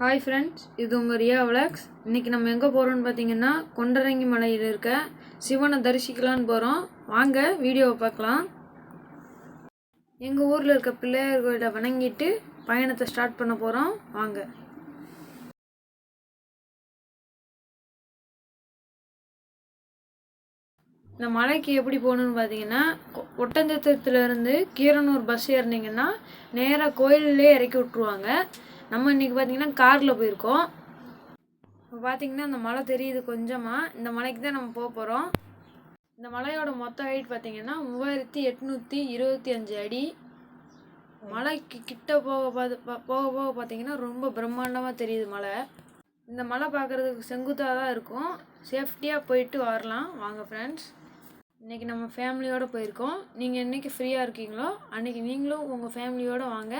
Hi friends இது உங்கள் Riya vlogs இன்றைக்கி நம்ம எங்கே போகிறோம்னு பார்த்தீங்கன்னா கொண்டரங்கி மலையில் இருக்க சிவனை தரிசிக்கலான்னு போகிறோம் வாங்க வீடியோவை பார்க்கலாம். எங்கள் ஊரில் இருக்க பிள்ளையார் கோயிலை வணங்கிட்டு பயணத்தை ஸ்டார்ட் பண்ண போகிறோம் வாங்க. இந்த மலைக்கு எப்படி போகணுன்னு பார்த்தீங்கன்னா ஒட்டஞ்சத்திரத்துலேருந்து கீரனூர் பஸ் ஏறினீங்கன்னா நேராக கோயிலே இறக்கி விட்ருவாங்க நம்ம இன்றைக்கி பார்த்தீங்கன்னா காரில் போயிருக்கோம். இப்போ பார்த்தீங்கன்னா இந்த மலை தெரியுது கொஞ்சமாக இந்த மலைக்கு தான் நம்ம போக போகிறோம் இந்த மலையோட மொத்த ஹைட் பார்த்திங்கன்னா மூவாயிரத்தி எட்நூற்றி இருபத்தி அஞ்சு அடி. மலைக்கு கிட்ட போக பார்த்து பா- போக போக பார்த்தீங்கன்னா ரொம்ப பிரம்மாண்டமாக தெரியுது மலை இந்த மலை பார்க்குறதுக்கு செங்குத்தாக தான் இருக்கும். சேஃப்டியாக போயிட்டு வரலாம். வாங்க ஃப்ரெண்ட்ஸ் இன்றைக்கி நம்ம ஃபேமிலியோடு போயிருக்கோம். நீங்கள் என்றைக்கு ஃப்ரீயாக இருக்கீங்களோ அன்றைக்கி நீங்களும் உங்கள் ஃபேமிலியோடு வாங்க.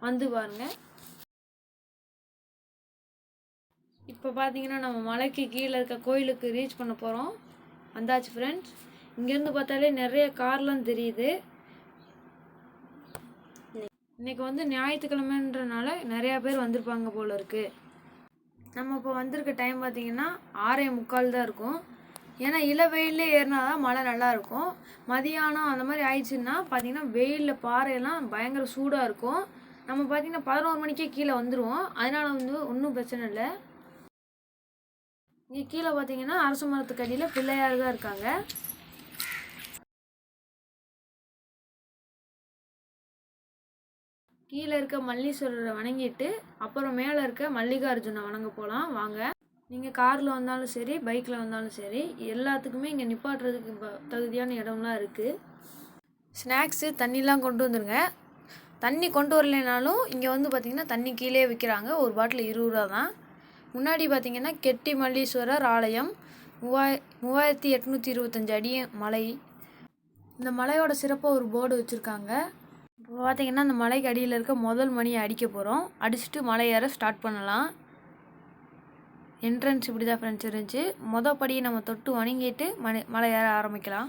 வந்து பாருங்கள் இப்போ பார்த்தீங்கன்னா நம்ம மலைக்கு கீழே இருக்க கோயிலுக்கு ரீச் பண்ண போகிறோம் வந்தாச்சு ஃப்ரெண்ட்ஸ் இங்கேருந்து பார்த்தாலே நிறைய கார்லாம் தெரியுது. இன்னைக்கு வந்து ஞாயிற்றுக்கிழமைன்றனால நிறையா பேர் வந்திருப்பாங்க போல இருக்குது நம்ம இப்போ வந்திருக்க டைம் பார்த்தீங்கன்னா ஆறே முக்கால் தான் இருக்கும். ஏன்னா இள வெயிலே ஏறினா தான் மழை நல்லா இருக்கும். மதியானம் அந்த மாதிரி ஆயிடுச்சுன்னா பார்த்தீங்கன்னா வெயிலில் பாறையெல்லாம் பயங்கர சூடாக இருக்கும். நம்ம பார்த்தீங்கன்னா பதினோரு மணிக்கே கீழே வந்துடுவோம் அதனால் வந்து ஒன்றும் பிரச்சனை இல்லை. இங்கே கீழே பார்த்தீங்கன்னா அரசு மரத்துக்கு அடியில் பிள்ளையார் தான் இருக்காங்க. கீழே இருக்க மல்லீஸ்வரரை வணங்கிட்டு அப்புறம் மேலே இருக்க மல்லிகார்ஜுனை வணங்க போகலாம் வாங்க. நீங்கள் காரில் வந்தாலும் சரி பைக்கில் வந்தாலும் சரி எல்லாத்துக்குமே இங்கே நிப்பாட்டுறதுக்கு தகுதியான இடம்லாம் இருக்குது ஸ்நாக்ஸு தண்ணிலாம் கொண்டு வந்துருங்க. தண்ணி கொண்டு வரலைனாலும் இங்கே வந்து பார்த்திங்கன்னா தண்ணி கீழே விற்கிறாங்க ஒரு பாட்டில் இருபது ரூபா தான். முன்னாடி பார்த்திங்கன்னா கெட்டி மல்லீஸ்வரர் ஆலயம் மூவாய் மூவாயிரத்தி எட்நூற்றி இருபத்தஞ்சு அடி மலை. இந்த மலையோட சிறப்பாக ஒரு போர்டு வச்சுருக்காங்க. இப்போ பார்த்தீங்கன்னா அந்த மலைக்கு அடியில் இருக்க முதல் மணியை அடிக்க போகிறோம் அடிச்சுட்டு மலை ஏற ஸ்டார்ட் பண்ணலாம். என்ட்ரன்ஸ் இப்படி தான் ஃப்ரெண்ட்ஸ் இருந்துச்சு. மொதல் படியை நம்ம தொட்டு வணங்கிட்டு மலை மலை ஏற ஆரம்பிக்கலாம்.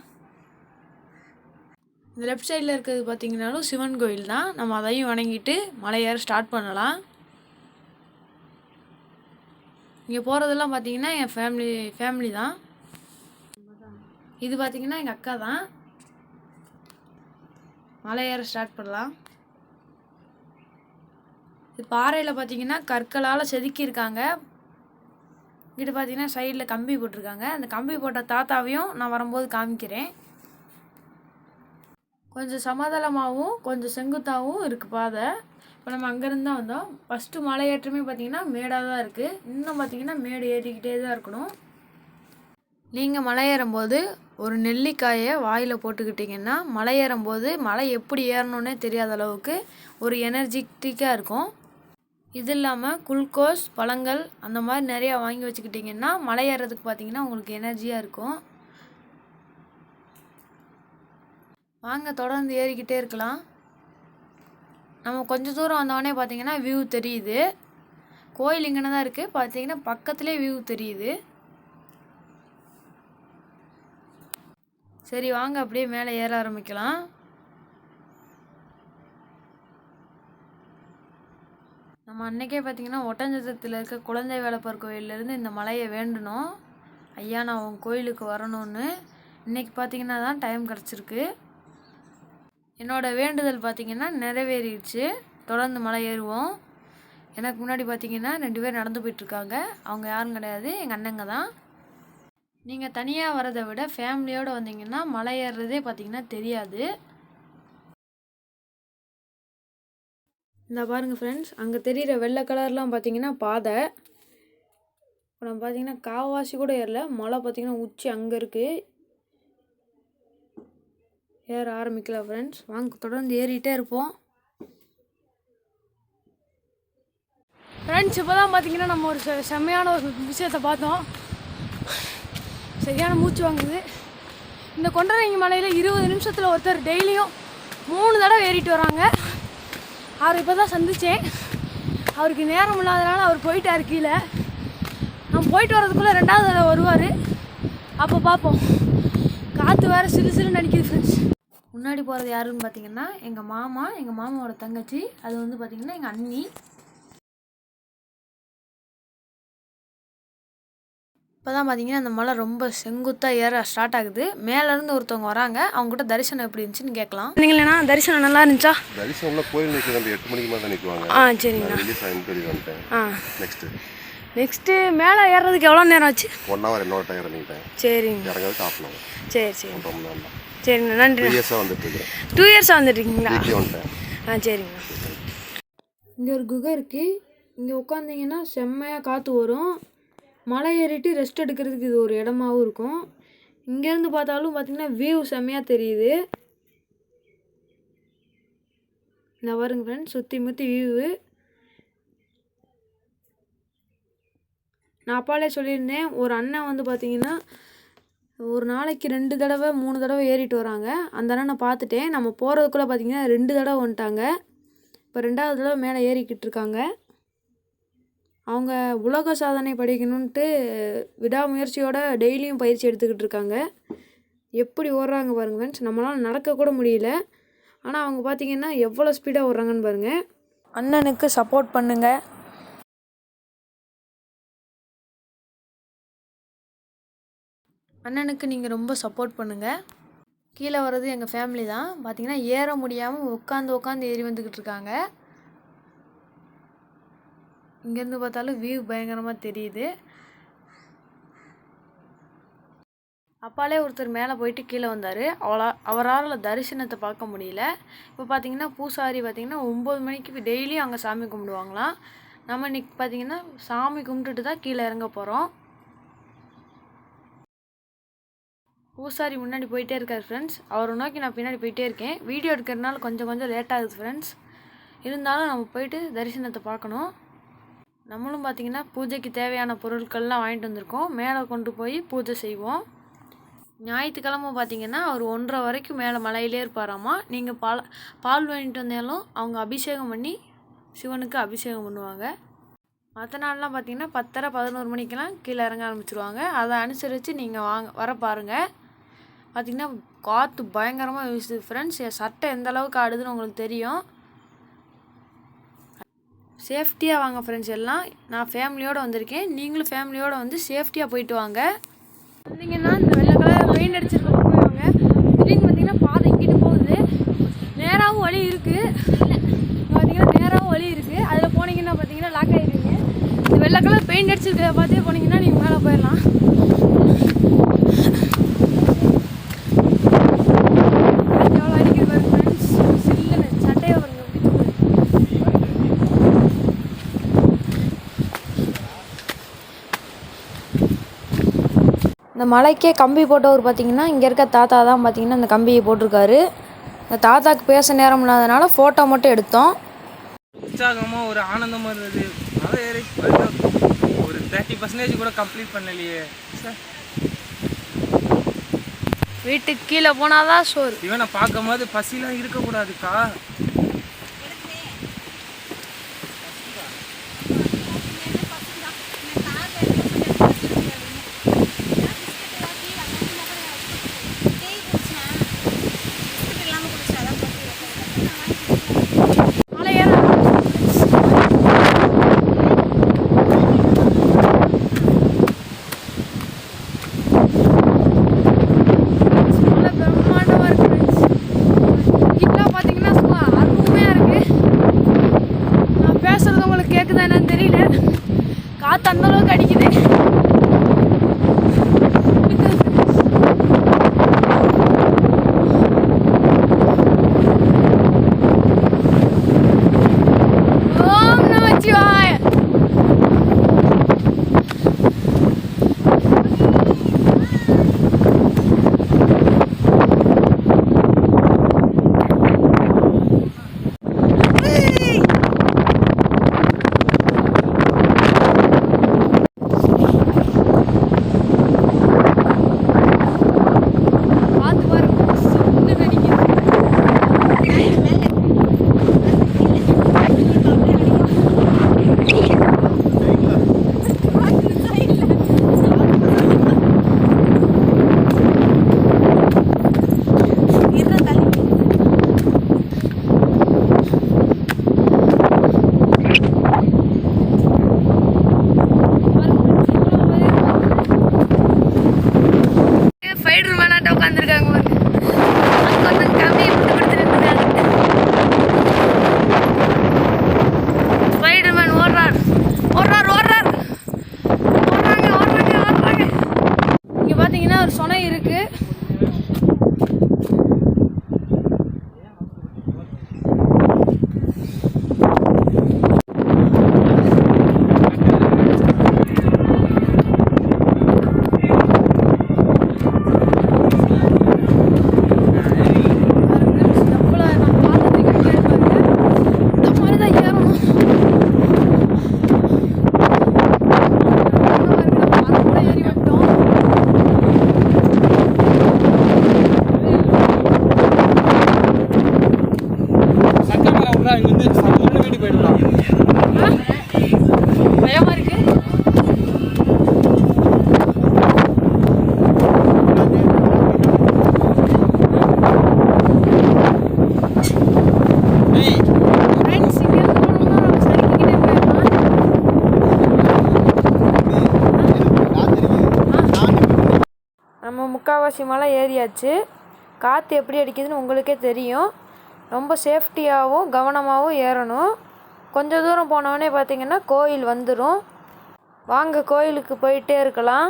இந்த லெஃப்ட் சைடில் இருக்கிறது பார்த்தீங்கன்னாலும் சிவன் கோயில் தான் நம்ம அதையும் வணங்கிட்டு மலை ஏற ஸ்டார்ட் பண்ணலாம். இங்கே போகிறதெல்லாம் பார்த்தீங்கன்னா என் ஃபேமிலி ஃபேமிலி தான். இது பார்த்தீங்கன்னா எங்கள் அக்கா தான். மலை ஏற ஸ்டார்ட் பண்ணலாம். இது பாறையில் பார்த்தீங்கன்னா கற்களால் செதுக்கியிருக்காங்க. இங்கிட்டு பார்த்தீங்கன்னா சைடில் கம்பி போட்டிருக்காங்க. அந்த கம்பி போட்ட தாத்தாவையும் நான் வரும்போது காமிக்கிறேன். கொஞ்சம் சமதளமாகவும் கொஞ்சம் செங்குத்தாகவும் இருக்குது பாதை. இப்போ நம்ம அங்கேருந்து தான் வந்தோம் ஃபஸ்ட்டு மலை ஏற்றமே பார்த்தீங்கன்னா மேடாக தான் இருக்குது இன்னும் பார்த்தீங்கன்னா மேடு ஏறிக்கிட்டே தான் இருக்கணும். நீங்கள் மலை ஏறும்போது ஒரு நெல்லிக்காயை வாயில் போட்டுக்கிட்டிங்கன்னா மலை ஏறும்போது மலை எப்படி ஏறணுன்னே தெரியாத அளவுக்கு ஒரு எனர்ஜெட்டிக்காக இருக்கும். இது இல்லாமல் குளுக்கோஸ் பழங்கள் அந்த மாதிரி நிறையா வாங்கி வச்சுக்கிட்டிங்கன்னா மலை ஏறுறதுக்கு பார்த்தீங்கன்னா உங்களுக்கு எனர்ஜியாக இருக்கும். வாங்க தொடர்ந்து ஏறிக்கிட்டே இருக்கலாம். நம்ம கொஞ்சம் தூரம் வந்தோடனே பார்த்தீங்கன்னா வியூ தெரியுது. கோயில் இங்கே தான் இருக்குது பார்த்தீங்கன்னா பக்கத்துலேயே வியூ தெரியுது. சரி வாங்க அப்படியே மேலே ஏற ஆரம்பிக்கலாம். நம்ம அன்றைக்கே பார்த்தீங்கன்னா ஒட்டஞ்சத்திரத்தில் இருக்க குழந்தை வேலைப்பார் கோயிலேருந்து இந்த மலையை வேண்டணும். ஐயா நான் உன் கோயிலுக்கு வரணும்னு. இன்றைக்கி பார்த்தீங்கன்னா தான் டைம் கிடச்சிருக்கு. என்னோட வேண்டுதல் பார்த்திங்கன்னா நிறைவேறிடுச்சு. தொடர்ந்து மலை ஏறுவோம். எனக்கு முன்னாடி பார்த்திங்கன்னா ரெண்டு பேர் நடந்து போயிட்டுருக்காங்க. அவங்க யாரும் கிடையாது. எங்கள் அண்ணங்க தான். நீங்கள் தனியாக வரதை விட ஃபேமிலியோடு வந்தீங்கன்னா மலை ஏறுறதே பார்த்தீங்கன்னா தெரியாது. இந்த பாருங்கள் ஃப்ரெண்ட்ஸ் அங்கே தெரிகிற வெள்ளை கலர்லாம் பார்த்திங்கன்னா பாதை. இப்போ நம்ம பார்த்திங்கன்னா காவாசி கூட ஏறல. மலை பார்த்திங்கன்னா உச்சி அங்கே இருக்குது ஏற ஆரம்பிக்கலாம் ஃப்ரெண்ட்ஸ் வாங்க தொடர்ந்து ஏறிட்டே இருப்போம். ஃப்ரெண்ட்ஸ் இப்போ தான் பார்த்தீங்கன்னா நம்ம ஒரு செ- செம்மையான ஒரு விஷயத்தை பார்த்தோம். சரியான மூச்சு வாங்குது. இந்த கொண்டரங்கி மலையில் இருபது நிமிஷத்தில் ஒருத்தர் டெய்லியும் மூணு தடவை ஏறிட்டு வராங்க. அவர் இப்போ தான் சந்தித்தேன் அவருக்கு நேரம் இல்லாதனால அவர் போயிட்டார் கீழே. நம்ம போயிட்டு வரதுக்குள்ளே ரெண்டாவது தடவை வருவார். அப்போ பார்ப்போம் காற்று வேறு சிலு சிலுன்னு அடிக்குது ஃப்ரெண்ட்ஸ் முன்னாடி போகிறது யாருன்னு பார்த்தீங்கன்னா எங்கள் மாமா எங்கள் மாமாவோட தங்கச்சி அது வந்து பார்த்திங்கன்னா எங்கள் அண்ணி. இப்போ தான் பார்த்தீங்கன்னா அந்த மலை ரொம்ப செங்குத்தாக ஏற ஸ்டார்ட் ஆகுது. மேலேருந்து ஒருத்தவங்க வராங்க. அவங்ககிட்ட தரிசனம் எப்படி இருந்துச்சுன்னு கேட்கலாம். இல்லைனா தரிசனம் நல்லா இருந்துச்சா? தரிசனம் கோயில் நிற்கிறது எட்டு மணிக்கு மேலே நிற்குவாங்க ஆ சரிங்கண்ணா. ஆ. நெக்ஸ்ட்டு நெக்ஸ்ட்டு மேலே ஏறுறதுக்கு எவ்வளோ நேரம் ஆச்சு? ஒன் ஹவர் என்னோட டைம் இறங்கிட்டேன். சரிங்க. இறங்கிறது சரி சரி. ரொம்ப நேரம் சரிண்ணா நன்றி. த்ரீ இயர்ஸாக வந்துட்டு இருக்கிறேன் டூ இயர்ஸாக வந்துட்டுருக்கீங்களா? ஆ சரிங்கண்ணா இங்கே ஒரு குகை இருக்குது இங்கே உட்காந்திங்கன்னா செம்மையாக காற்று வரும். மலை ஏறிட்டு ரெஸ்ட் எடுக்கிறதுக்கு இது ஒரு இடமாவும் இருக்கும். இங்கேருந்து பார்த்தாலும் பார்த்தீங்கன்னா வியூ செம்மையாக தெரியுது. இந்த பாருங்க ஃப்ரெண்ட்ஸ் சுற்றி முற்றி வியூவு நான் அப்பாலே சொல்லியிருந்தேன் ஒரு அண்ணன் வந்து பார்த்தீங்கன்னா ஒரு நாளைக்கு ரெண்டு தடவை மூணு தடவை ஏறிட்டு வராங்க. அந்த அண்ணனை பார்த்துட்டேன். நம்ம போகிறதுக்குள்ளே பார்த்தீங்கன்னா ரெண்டு தடவை வந்துட்டாங்க. இப்போ ரெண்டாவது தடவை மேலே ஏறிக்கிட்டு இருக்காங்க. அவங்க உலக சாதனை படிக்கணுன்ட்டு விடாமுயற்சியோட டெய்லியும் பயிற்சி எடுத்துக்கிட்டு இருக்காங்க. எப்படி ஓடுறாங்க பாருங்க ஃப்ரெண்ட்ஸ் நம்மளால் நடக்கக்கூட முடியல. ஆனால் அவங்க பார்த்தீங்கன்னா எவ்வளோ ஸ்பீடாக ஓடுறாங்கன்னு பாருங்கள் அண்ணனுக்கு சப்போர்ட் பண்ணுங்கள் அண்ணனுக்கு நீங்கள் ரொம்ப சப்போர்ட் பண்ணுங்கள் கீழே வர்றது எங்கள் ஃபேமிலி தான். பார்த்தீங்கன்னா ஏற முடியாமல் உட்காந்து உட்காந்து ஏறி வந்துக்கிட்டு இருக்காங்க. இங்கேருந்து பார்த்தாலும் வியூ பயங்கரமாக தெரியுது. அப்பாலே ஒருத்தர் மேலே போயிட்டு கீழே வந்தார். அவளா அவரால் தரிசனத்தை பார்க்க முடியல. இப்போ பார்த்தீங்கன்னா பூசாரி பார்த்தீங்கன்னா ஒம்பது மணிக்கு டெய்லியும் அங்கே சாமி கும்பிடுவாங்களாம். நம்ம இன்றைக்கி பார்த்தீங்கன்னா சாமி கும்பிட்டுட்டு தான் கீழே இறங்க போகிறோம் பூசாரி முன்னாடி போயிட்டே இருக்கார் ஃப்ரெண்ட்ஸ் அவரை நோக்கி நான் பின்னாடி போயிட்டே இருக்கேன். வீடியோ எடுக்கிறதுனால கொஞ்சம் கொஞ்சம் லேட் ஆகுது ஃப்ரெண்ட்ஸ் இருந்தாலும் நம்ம போயிட்டு தரிசனத்தை பார்க்கணும். நம்மளும் பார்த்தீங்கன்னா பூஜைக்கு தேவையான பொருட்கள்லாம் வாங்கிட்டு வந்திருக்கோம். மேலே கொண்டு போய் பூஜை செய்வோம். ஞாயிற்றுக்கிழமை பார்த்தீங்கன்னா அவர் ஒன்றரை வரைக்கும் மேலே மலையிலே இருப்பாராமா. நீங்கள் பால் பால் வாங்கிட்டு வந்தாலும் அவங்க அபிஷேகம் பண்ணி சிவனுக்கு அபிஷேகம் பண்ணுவாங்க. மற்ற நாள்லாம் பார்த்தீங்கன்னா பத்தரை பதினோரு மணிக்கெலாம் கீழே இறங்க ஆரம்பிச்சிருவாங்க. அதை அனுசரித்து நீங்கள் வாங்க வர பாருங்கள் பார்த்தீங்கன்னா காற்று பயங்கரமாக வீசுது. ஃப்ரெண்ட்ஸ் என் சட்டை எந்த அளவுக்கு ஆடுதுன்னு உங்களுக்கு தெரியும். சேஃப்டியாக வாங்க ஃப்ரெண்ட்ஸ் எல்லாம். நான் ஃபேமிலியோடு வந்திருக்கேன். நீங்களும் ஃபேமிலியோடு வந்து சேஃப்டியாக போயிட்டு வாங்க. வந்தீங்கன்னா இந்த வெள்ளை கலர் பெயிண்ட் அடிச்சிருக்க போயிடுவாங்க திடீர்னு பார்த்தீங்கன்னா பாதை இங்கிட்டு போகுது. நேராகவும் வழி இருக்குது பார்த்தீங்கன்னா நேராகவும் வழி இருக்குது அதில் போனீங்கன்னா பார்த்தீங்கன்னா லாக் ஆகிடுவீங்க இந்த வெள்ளை கலர் பெயிண்ட் அடிச்சிருக்கிறத பார்த்தே போனீங்கன்னா நீங்கள் மேலே போயிடலாம் காத்து எவ்வளோ அடிக்குது பாருங்க ஃப்ரெண்ட்ஸ் சில்லுன்னு சட்டையை பாருங்க எப்படி தூக்குது. மலைக்கே கம்பி போட்டவர் பார்த்தீங்கன்னா இங்கே இருக்க தாத்தா தான் பார்த்தீங்கன்னா இந்த கம்பியை போட்டிருக்காரு. இந்த தாத்தாக்கு பேச நேரம் இல்லாதனால ஃபோட்டோ மட்டும் எடுத்தோம். உற்சாகமாக ஒரு ஆனந்தமாக இருந்தது. மலை ஏறி ஒரு தேர்ட்டி பர்சன்டேஜ் கூட கம்ப்ளீட் பண்ணலையே. சார் வீட்டுக்கு கீழே போனாதான் சோறு. இவனை பார்க்கும்போது பசிலாம் இருக்கக்கூடாதுக்கா. തന്നതൊക്കെ അടിക്കും ஸ்பைடர் மேனாட்ட உட்காந்துருக்காங்க பாருங்க. நம்ம மலை ஏறியாச்சு. காற்று எப்படி அடிக்குதுன்னு உங்களுக்கே தெரியும். ரொம்ப சேஃப்டியாகவும் கவனமாகவும் ஏறணும். கொஞ்ச தூரம் போனவொடனே பார்த்தீங்கன்னா கோயில் வந்துடும் வாங்க கோயிலுக்கு போயிட்டே இருக்கலாம்.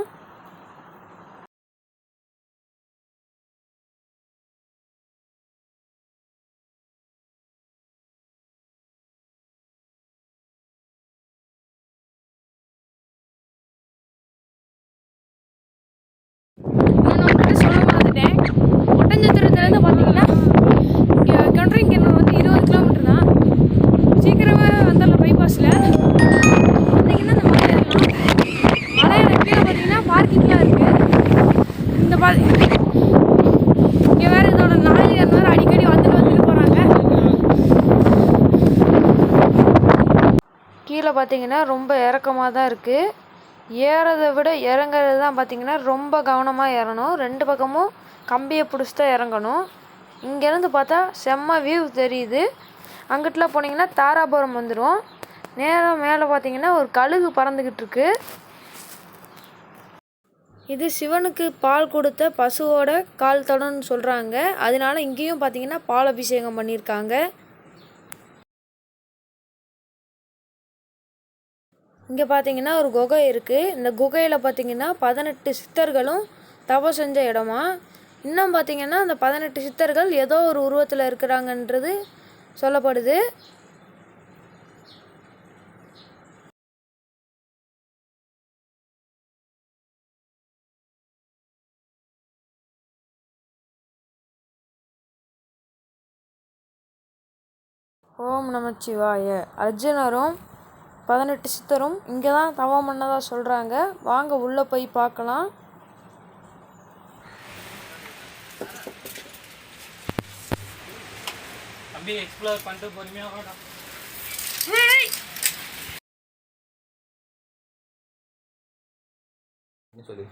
பார்த்தீங்கன்னா ரொம்ப இறக்கமாக தான் இருக்குது ஏறதை விட இறங்குறது தான் பார்த்தீங்கன்னா ரொம்ப கவனமாக ஏறணும். ரெண்டு பக்கமும் கம்பியை பிடிச்சி தான் இறங்கணும். இங்கேருந்து பார்த்தா செம்ம வியூ தெரியுது. அங்கிட்டலாம் போனீங்கன்னா தாராபுரம் வந்துடும் நேரம் மேலே பார்த்தீங்கன்னா ஒரு கழுகு பறந்துக்கிட்டு இருக்கு. இது சிவனுக்கு பால் கொடுத்த பசுவோட கால் தடம்னு சொல்கிறாங்க அதனால இங்கேயும் பார்த்தீங்கன்னா பால் அபிஷேகம் பண்ணியிருக்காங்க. இங்கே பார்த்தீங்கன்னா ஒரு குகை இருக்குது இந்த குகையில் பார்த்தீங்கன்னா பதினெட்டு சித்தர்களும் தவ செஞ்ச இடமா? இன்னும் பார்த்தீங்கன்னா அந்த பதினெட்டு சித்தர்கள் ஏதோ ஒரு உருவத்தில் இருக்கிறாங்கன்றது சொல்லப்படுது. ஓம் நமச்சிவாய. அர்ஜுனரும் பதினெட்டு சித்தரும் இங்கே தான் தவம் பண்ணதா சொல்கிறாங்க வாங்க உள்ளே போய் பார்க்கலாம். அப்படியே எக்ஸ்ப்ளோர் பண்ணிட்டு பொறுமையாக வாடா.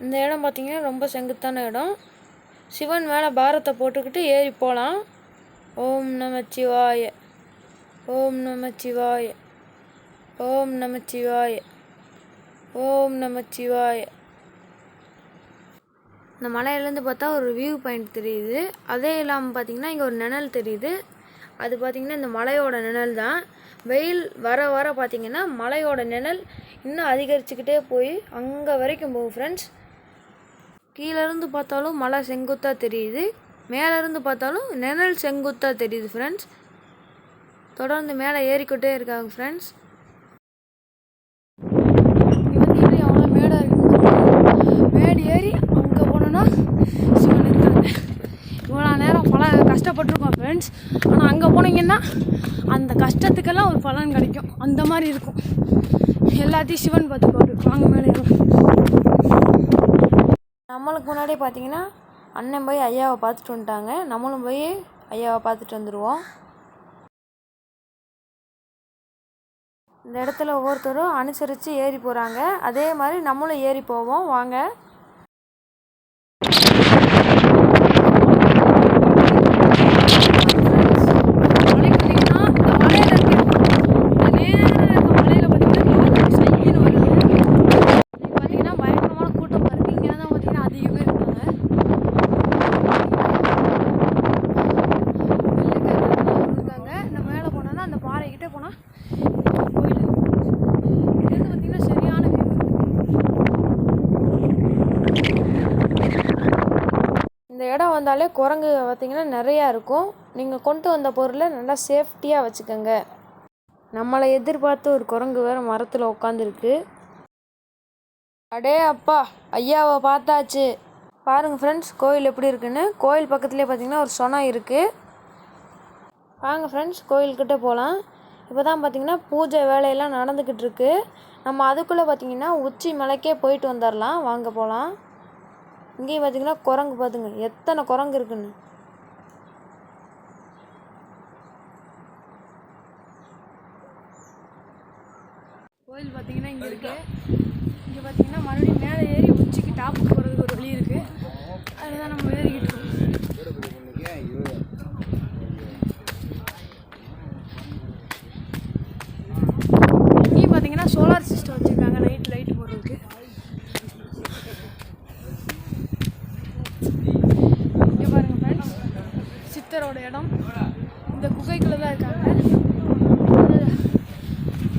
இந்த இடம் பார்த்தீங்கன்னா ரொம்ப செங்குத்தான இடம். சிவன் மேலே பாரத்தை போட்டுக்கிட்டு ஏறி போகலாம் ஓம் நமச்சிவாய ஓம் நமச்சிவாய ஓம் நமச்சிவாய ஓம் நமச்சிவாய. இந்த மலையிலேருந்து பார்த்தா ஒரு வியூ பாயிண்ட் தெரியுது. அதே இல்லாமல் பார்த்தீங்கன்னா இங்கே ஒரு நிழல் தெரியுது. அது பார்த்தீங்கன்னா இந்த மலையோட நிழல் தான். வெயில் வர வர பார்த்திங்கன்னா மலையோட நிழல் இன்னும் அதிகரிச்சுக்கிட்டே போய் அங்கே வரைக்கும் போகும் ஃப்ரெண்ட்ஸ் கீழேருந்து பார்த்தாலும் மலை செங்குத்தாக தெரியுது. மேலேருந்து பார்த்தாலும் நிழல் செங்குத்தாக தெரியுது ஃப்ரெண்ட்ஸ் தொடர்ந்து மேலே ஏறிக்கிட்டே இருக்காங்க ஃப்ரெண்ட்ஸ் இங்கே வந்து ஏறி அவ்வளோ மேடாக இருக்கு மேடு ஏறி அங்கே போனோன்னா சிவன் இருக்காங்க இவ்வளோ நேரம் பல கஷ்டப்பட்டிருக்கோம் ஃப்ரெண்ட்ஸ் ஆனால் அங்கே போனீங்கன்னா அந்த கஷ்டத்துக்கெல்லாம் ஒரு பலன் கிடைக்கும். அந்த மாதிரி இருக்கும். எல்லாத்தையும் சிவன் பார்த்துக்குவாரு வாங்க மேலே நம்மளுக்கு முன்னாடியே பார்த்தீங்கன்னா அண்ணன் போய் ஐயாவை பார்த்துட்டு வந்துட்டாங்க. நம்மளும் போய் ஐயாவை பார்த்துட்டு வந்துடுவோம் இந்த இடத்துல ஒவ்வொருத்தரும் அனுசரித்து ஏறி போகிறாங்க அதே மாதிரி நம்மளும் ஏறி போவோம். வாங்க மலைக்கு வந்தீங்கன்னா இந்த மலையில இருக்கு இந்த நேரா இருக்க மலையில பார்த்தீங்கன்னா காத்து சைக்கிள் வருது இங்க பார்த்தீங்கன்னா பயங்கரமான கூட்டம் இருக்கு இங்கே தான் பார்த்தீங்கன்னா அதிக பேர் இருக்காங்க இடம் வந்தாலே குரங்கு பார்த்திங்கன்னா நிறையா இருக்கும். நீங்கள் கொண்டு வந்த பொருளை நல்லா சேஃப்டியாக வச்சுக்கோங்க. நம்மளை எதிர்பார்த்து ஒரு குரங்கு வேறு மரத்தில் உட்காந்துருக்கு அடே அப்பா ஐயாவை பார்த்தாச்சு. பாருங்கள் ஃப்ரெண்ட்ஸ் கோயில் எப்படி இருக்குன்னு. கோயில் பக்கத்துலேயே பார்த்தீங்கன்னா ஒரு சொனம் இருக்குது வாங்க ஃப்ரெண்ட்ஸ் கோயில்கிட்ட போகலாம் இப்போ தான் பார்த்தீங்கன்னா பூஜை வேலையெல்லாம் நடந்துக்கிட்டு இருக்கு. நம்ம அதுக்குள்ளே பார்த்தீங்கன்னா உச்சி மலைக்கே போயிட்டு வந்துடலாம் வாங்க போகலாம் இங்கேயும் பார்த்தீங்கன்னா குரங்கு பார்த்துங்க. எத்தனை குரங்கு இருக்குன்னு. கோயில் பார்த்தீங்கன்னா இங்கே இருக்கு. இங்கே பார்த்தீங்கன்னா மறுபடியும் மேலே ஏறி உச்சிக்கு டாப்புக்கு போகிறதுக்கு ஒரு வழி இருக்கு. அதில் தான் நம்ம ஏறிக்கிட்டு இருக்கோம் இங்கேயும் பார்த்தீங்கன்னா சோலார் சிஸ்டம் வச்சுருக்காங்க நைட் லைட் போடுறதுக்கு இங்கே பாருங்க ஃப்ரெண்ட்ஸ் அவங்களோட இடம். இந்த குகைக்குள்ளே தான் இருக்காங்க.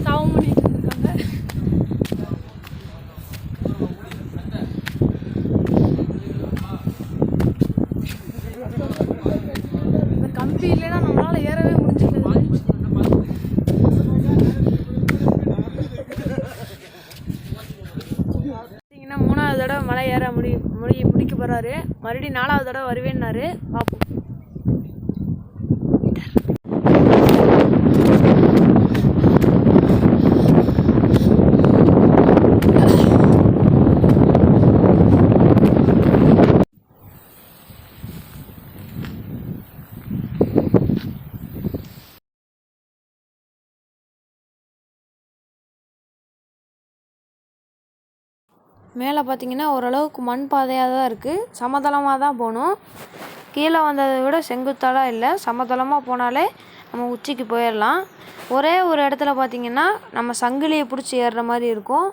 சாவம் பண்ணிட்டு இருக்காங்க. இந்த கம்பி இல்லைன்னா நம்மளால ஏறவே முடிஞ்சிருக்காது பார்த்தீங்கன்னா மூணாவது தடவை மலை ஏற முடி முடி பிடிக்க போகிறாரு மறுபடியும் நாலாவது தடவை வருவேன்னாரு பார்ப்போம் மேலே பார்த்தீங்கன்னா ஓரளவுக்கு மண் பாதையாக தான் இருக்குது சமதளமாக தான் போகணும். கீழே வந்ததை விட செங்குத்தாலாம் இல்லை. சமதளமாக போனாலே நம்ம உச்சிக்கு போயிடலாம். ஒரே ஒரு இடத்துல பார்த்தீங்கன்னா நம்ம சங்கிலியை பிடிச்சி ஏறுற மாதிரி இருக்கும்.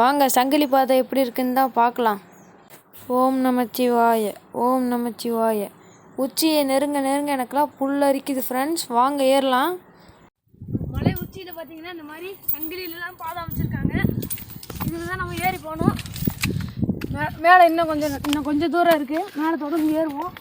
வாங்க சங்கிலி பாதை எப்படி இருக்குன்னு தான் பார்க்கலாம். ஓம் நமச்சிவாய ஓம் நமச்சிவாய. உச்சியை நெருங்க நெருங்க எனக்கெல்லாம் புல்லரிக்குது ஃப்ரெண்ட்ஸ் வாங்க ஏறலாம். மலை உச்சியில் பார்த்தீங்கன்னா இந்த மாதிரி சங்கிலியிலலாம் பாதை அமைச்சிருக்காங்க. போனோம். மே மேலே இன்னும் கொஞ்சம் இன்னும் கொஞ்சம் தூரம் இருக்குது மேலே தொடர்ந்து ஏறுவோம்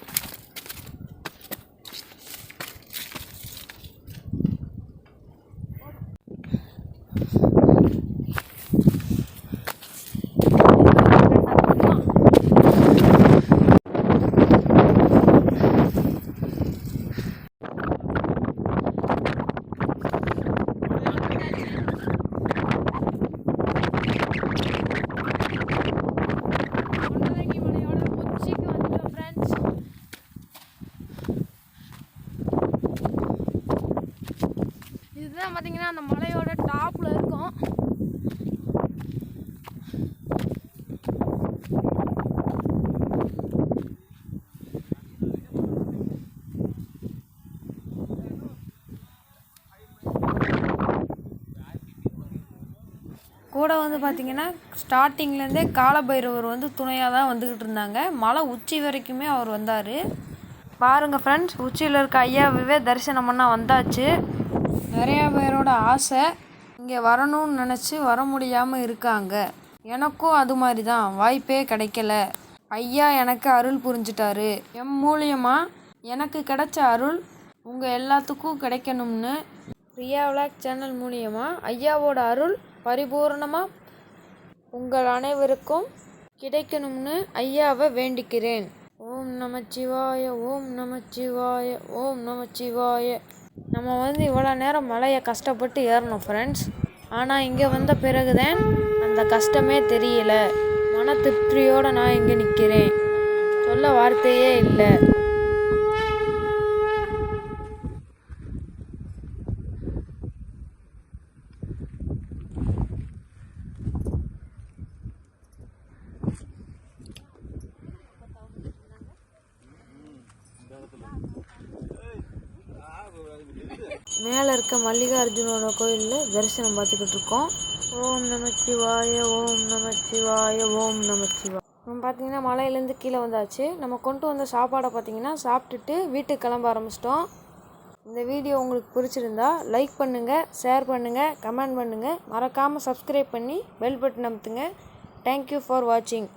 கொண்டரங்கி மலையோட உச்சிக்கு வந்துட்டோம் ஃப்ரெண்ட்ஸ் தான் பார்த்தீங்கன்னா அந்த மலையோட டாப்பில் இருக்கும். கூட வந்து பார்த்தீங்கன்னா ஸ்டார்டிங்லேருந்தே காலபைரவர் வந்து துணையாக தான் வந்துக்கிட்டு இருந்தாங்க. மலை உச்சி வரைக்குமே அவர் வந்தார். பாருங்கள் ஃப்ரெண்ட்ஸ் உச்சியில் இருக்க ஐயாவே தரிசனம் பண்ணால் வந்தாச்சு. நிறையா பேரோட ஆசை இங்கே வரணும்னு நினச்சி வர முடியாமல் இருக்காங்க. எனக்கும் அது மாதிரி தான். வாய்ப்பே கிடைக்கல. ஐயா எனக்கு அருள் புரிஞ்சிட்டாரு. எம் மூலியமாக எனக்கு கிடைச்ச அருள் உங்கள் எல்லாத்துக்கும் கிடைக்கணும்னு ரியா விளாக் சேனல் மூலியமாக ஐயாவோட அருள் பரிபூரணமாக உங்கள் அனைவருக்கும் கிடைக்கணும்னு ஐயாவை வேண்டிக்கிறேன். ஓம் நமச்சிவாய ஓம் நமச்சிவாய ஓம் நமச்சிவாய நம்ம வந்து இவ்வளோ நேரம் மலையை கஷ்டப்பட்டு ஏறணும் ஃப்ரெண்ட்ஸ் ஆனால் இங்கே வந்த பிறகுதான் அந்த கஷ்டமே தெரியல. மன திருப்தியோடு நான் இங்கே நிற்கிறேன் சொல்ல வார்த்தையே இல்லை. மேலே இருக்க மல்லிகார்ஜுனோட கோயிலில் தரிசனம் பார்த்துக்கிட்டு இருக்கோம். ஓம் நமச்சிவாய ஓம் நமச்சிவாய ஓம் நமச்சிவாய. நம்ம பார்த்தீங்கன்னா மலையிலேருந்து கீழே வந்தாச்சு. நம்ம கொண்டு வந்த சாப்பாடை பார்த்தீங்கன்னா சாப்பிட்டுட்டு வீட்டுக்கு கிளம்ப ஆரம்பிச்சிட்டோம். இந்த வீடியோ உங்களுக்கு பிடிச்சிருந்தா லைக் பண்ணுங்கள் ஷேர் பண்ணுங்கள் கமெண்ட் பண்ணுங்கள் மறக்காமல் சப்ஸ்கிரைப் பண்ணி பெல் பட்டன் அமுத்துங்க. தேங்க்யூ ஃபார் வாட்சிங்